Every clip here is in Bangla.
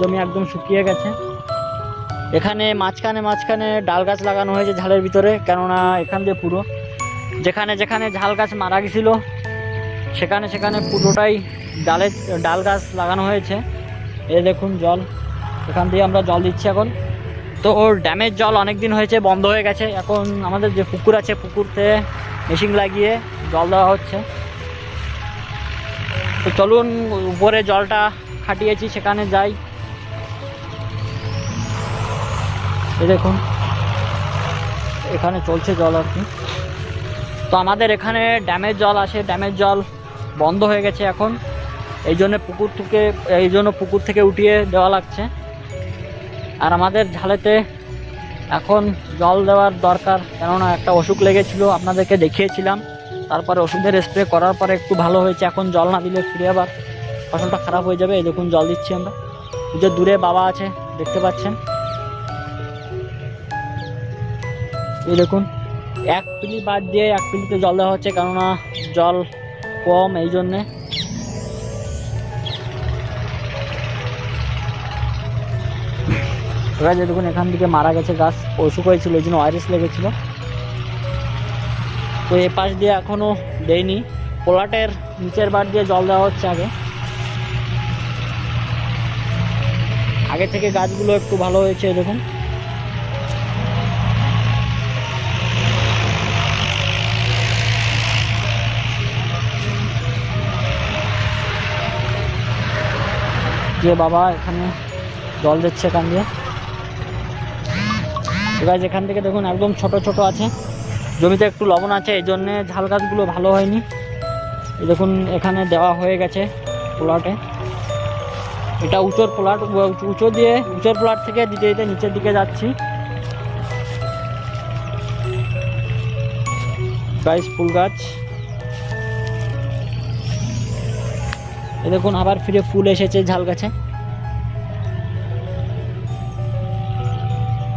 জমি একদম শুকিয়ে গেছে। এখানে মাঝখানে মাঝখানে ডাল গাছ লাগানো হয়েছে ঝালের ভিতরে, কেননা এখান দিয়ে পুরো। যেখানে যেখানে ঝাল গাছ মারা গেছিল, সেখানে সেখানে পুরোটাই ডালের ডাল গাছ লাগানো হয়েছে। এ দেখুন জল, এখান দিয়ে আমরা জল দিচ্ছি এখন। তো ওর ড্যামের জল অনেক দিন হয়েছে, বন্ধ হয়ে গেছে। এখন আমাদের যে পুকুর আছে, পুকুরতে মেশিন লাগিয়ে জল দেওয়া হচ্ছে। তো চলুন, উপরে জলটা খাটিয়েছি, সেখানে যাই। দেখুন, এখানে চলছে জল আর কি। তো আমাদের এখানে ড্যামের জল আসে, ড্যামের জল বন্ধ হয়ে গেছে এখন। এই জন্য পুকুর থেকে, এই জন্য পুকুর থেকে উঠিয়ে দেওয়া লাগছে। আর আমাদের ঝালেতে এখন জল দেওয়ার দরকার, কেননা একটা অসুখ লেগেছিল, আপনাদেরকে দেখিয়েছিলাম। তারপরে ওষুধের স্প্রে করার পরে একটু ভালো হয়েছে, এখন জল না দিলে ফিরে আবার ফসলটা খারাপ হয়ে যাবে, এই দেখুন জল দিচ্ছি আমরা। যে দূরে বাবা আছে, দেখতে পাচ্ছেন? এই দেখুন, এক পিলি বাদ দিয়ে এক পিলিতে জল দেওয়া হচ্ছে, কেননা জল কম এই জন্যে। যে দেখুন, এখান থেকে মারা গেছে গাছ, অসুখ হয়েছিল, এই জন্য ভাইরাস লেগেছিল। তো এ পাশ দিয়ে এখনও দেয়নি। পোলাটের নিচের বার দিয়ে জল দেওয়া হচ্ছে আগে। আগে থেকে গাছগুলো একটু ভালো হয়েছে দেখুন যে বাবা এখানে জল দিচ্ছে এখান দিয়ে। এবার এখান থেকে দেখুন একদম ছোট ছোট আছে। জমিতে একটু লবণ আছে, এই জন্যে ঝাল গাছগুলো ভালো হয়নি। দেখুন, এখানে দেওয়া হয়ে গেছে প্লটে এটা উঁচুর প্লট উঁচু দিয়ে, উঁচুর প্লট থেকে দিতে দিতে নিচের দিকে যাচ্ছি। গাইস ফুল গাছ। এ দেখুন, আবার ফিরে ফুল এসেছে ঝাল গাছে।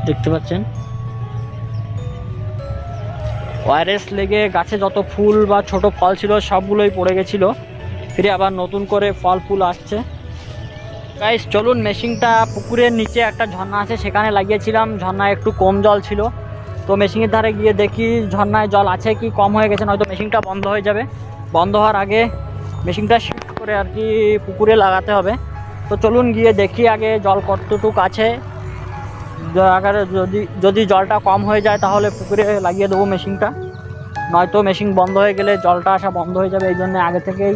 দেখতে পাচ্ছেন? ওয়ারেস লেগে গাছে যত ফুল বা ছোট ফল ছিল, সবগুলোই পড়ে গেছিল। ফিরে আবার নতুন করে ফল ফুল আসছে। গাইস চলুন, মেশিনটা পুকুরের নিচে একটা ঝর্ণা আছে, সেখানে লাগিয়েছিলাম। ঝর্ণায় একটু কম জল ছিল। তো মেশিনের ধারে গিয়ে দেখি ঝর্ণায় জল আছে কি কম হয়ে গেছে, নয়তো মেশিনটা বন্ধ হয়ে যাবে। বন্ধ হওয়ার আগে মেশিনটা শিফট করে আর কি পুকুরে লাগাতে হবে। তো চলুন গিয়ে দেখি আগে জল কতটুক আছে। আগে যদি যদি জলটা কম হয়ে যায় তাহলে পুকুরে লাগিয়ে দেবো মেশিনটা। নয়তো মেশিন বন্ধ হয়ে গেলে জলটা আসা বন্ধ হয়ে যাবে, এই জন্য আগে থেকেই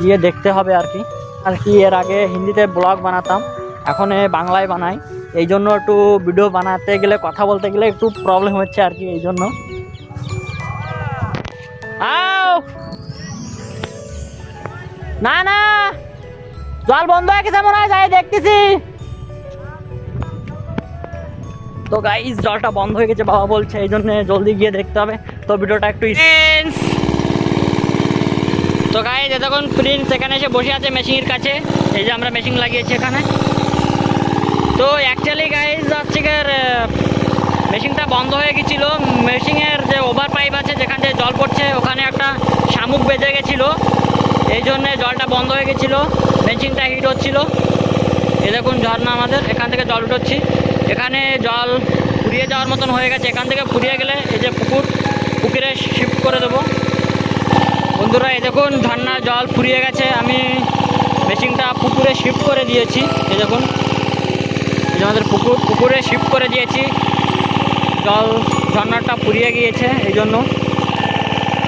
গিয়ে দেখতে হবে আর কি। আর কি, এর আগে হিন্দিতে ব্লগ বানাতাম, এখন বাংলায় বানাই। এই জন্য একটু ভিডিও বানাতে গেলে, কথা বলতে গেলে একটু প্রবলেম হচ্ছে আর কি, এই জন্য। না না! জল বন্ধ হয়ে গেছে মনে হয়, যাই দেখতেছি। তো গাইস জলটা বন্ধ হয়ে গেছে, বাবা বলছে, এই জন্য জলদি গিয়ে দেখতে হবে। তো ভিডিওটা একটু তো গাইস এতক্ষণ প্রিন্স এখানে এসে বসে আছে মেশিনের কাছে। এই যে আমরা মেশিন লাগিয়েছি এখানে। তো অ্যাকচুয়ালি গাইস আজকের মেশিনটা বন্ধ হয়ে গেছিল। মেশিনের যে ওভার পাইপ আছে, যেখান থেকে জল পড়ছে, ওখানে একটা শামুক বেজে গেছিল। এই জন্যে জলটা বন্ধ হয়ে গেছিল। মেশিনটা হিট হচ্ছিল। এ দেখুন, ঝর্ণা আমাদের। এখান থেকে জল উঠোচ্ছি। এখানে জল ফুরিয়ে যাওয়ার মতন হয়ে গেছে। এখান থেকে ফুরিয়ে গেলে এই যে পুকুর, পুকুরে শিফট করে দেবো। বন্ধুরা, এই দেখুন ঝর্ণার জল ফুরিয়ে গেছে। আমি মেশিনটা পুকুরে শিফট করে দিয়েছি। এই দেখুন আমাদের পুকুর, পুকুরে শিফট করে দিয়েছি। জল ঝর্নাটা ফুরিয়ে গিয়েছে এই জন্য।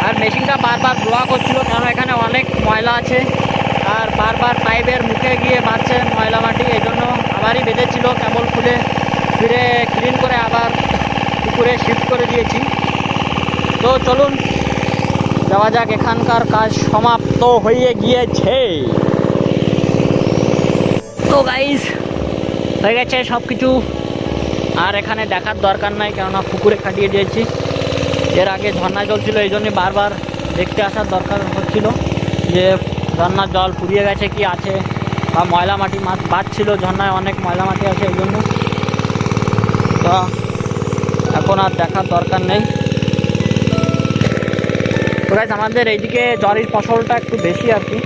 আর মেশিনটা বারবার ব্লক হচ্ছিল, কারণ এখানে অনেক ময়লা আছে। আর বারবার পাইপের মুখে গিয়ে বাড়ছে ময়লা মাটি। এই জন্য আবারই বেঁধেছিল কেবল খুলে ফিরে ক্লিন করে আবার পুকুরে শিফট করে দিয়েছি। তো চলুন যাওয়া যাক, এখানকার কাজ সমাপ্ত হয়ে গিয়েছে। তো গাইস হয়ে গেছে সব কিছু আর এখানে দেখার দরকার নাই, কেননা পুকুরে খাটিয়ে দিয়েছি। এর আগে ঝর্ণা জল ছিল, এই জন্যে বারবার দেখতে আসার দরকার হচ্ছিল যে ঝর্ণার জল ফুরিয়ে গেছে কি আছে, বা ময়লা মাটি মাছ বাড়ছিল, ঝর্ণায় অনেক ময়লা মাটি আছে এই জন্য। তো এখন আর দেখার দরকার নেই। Guys, আমাদের এইদিকে জলের ফসলটা একটু বেশি আর কি।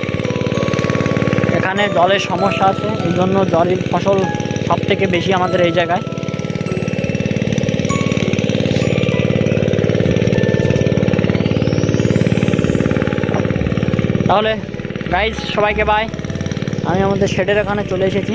এখানে জলের সমস্যা আছে এই জন্য জলের ফসল সব থেকে বেশি আমাদের এই জায়গায়। তাহলে গাইজ সবাইকে বাই আমি আমাদের শেডের এখানে চলে এসেছি।